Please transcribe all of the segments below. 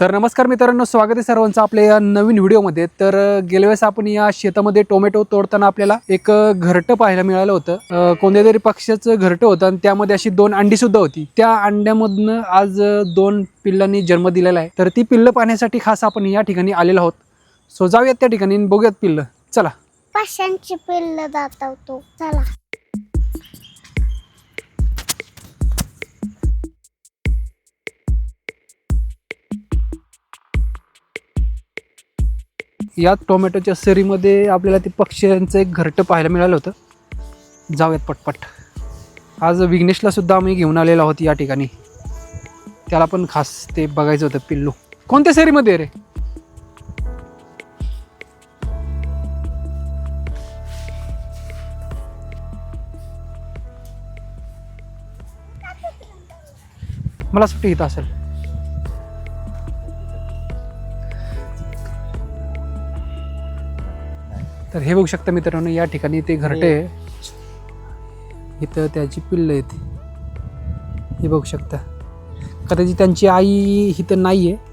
तर नमस्कार मित्रांनो स्वागत आहे सर्वांचं आपल्या या नवीन व्हिडिओमध्ये. तर अ, गेल्या वेळेस आपण या शेतामध्ये टोमॅटो तोडताना आपल्याला एक घरटं पाहायला मिळालं होतं. कोणत्या तरी पक्ष्याचं घरटं होतं आणि त्यामध्ये अशी दोन अंडी सुद्धा होती. त्या अंड्यामधनं आज दोन पिल्लांनी जन्म दिलेला आहे. तर ती पिल्लं पाहण्यासाठी खास आपण या ठिकाणी आलेलो आहोत. सो जाऊयात त्या ठिकाणी बघूयात पिल्लं. चला. पाचशेची पिल्ल दाखवतो चला. या टोमॅटोच्या सरीमध्ये आपल्याला ते पक्ष्यांचं एक घरटं पाहायला मिळालं होतं. जाऊयात पटपट. आज विघ्नेशला सुद्धा आम्ही घेऊन आलेलो आहोत या ठिकाणी. त्याला पण खास ते बघायचं होतं पिल्लू. कोणत्या सरीमध्ये रे? मला सुट्टी इथं असेल. तर हे बघू शकता मित्रांनो या ठिकाणी ते घरटे आहे इथं त्याची पिल्ल आहेत. हे बघू शकता. कदाचित त्यांची आई इथं नाही आहे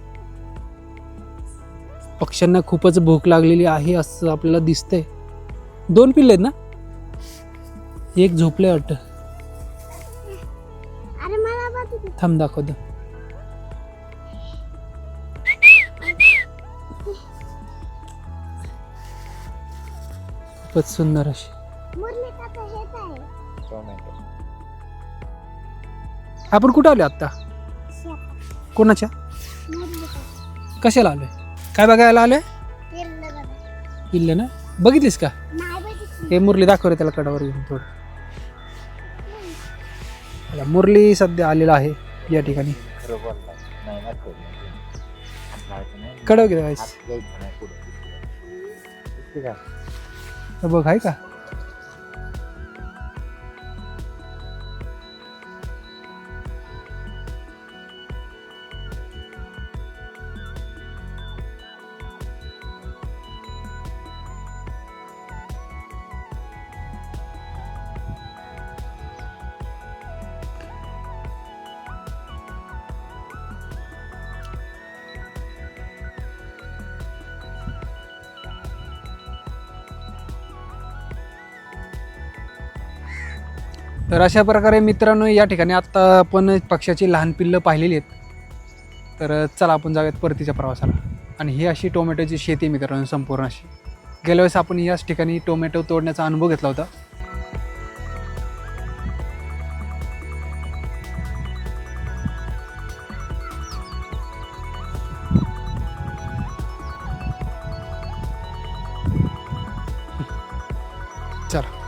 पक्ष्यांना खूपच भूक लागलेली आहे असं आपल्याला दिसतंय. दोन पिल्ले आहेत ना? एक झोपले वाटतं. अरे मला बघ थांब दाखवतो. खूपच सुंदर अशी. आपण कुठं आलो आता शेतात. कोणाच्या कशाला आलोय? काय बघायला आलोय? पिल्ले ना? बघितलीस का? नाही बघितली. हे मुरली दाखव रे त्याला कडावर घेऊन थोडं. मुरली सध्या आलेला आहे या ठिकाणी. कडव घे बघ आहे का? तर अशा प्रकारे मित्रांनो या ठिकाणी आत्ता आपण पक्ष्याची लहान पिल्लं पाहिलेली आहेत. तर चला आपण जाऊयात परतीच्या प्रवासाला. आणि ही अशी टोमॅटोची शेती आहे मित्रांनो संपूर्ण अशी. गेल्या वेळेस आपण याच ठिकाणी टोमॅटो तोडण्याचा अनुभव घेतला होता. चला.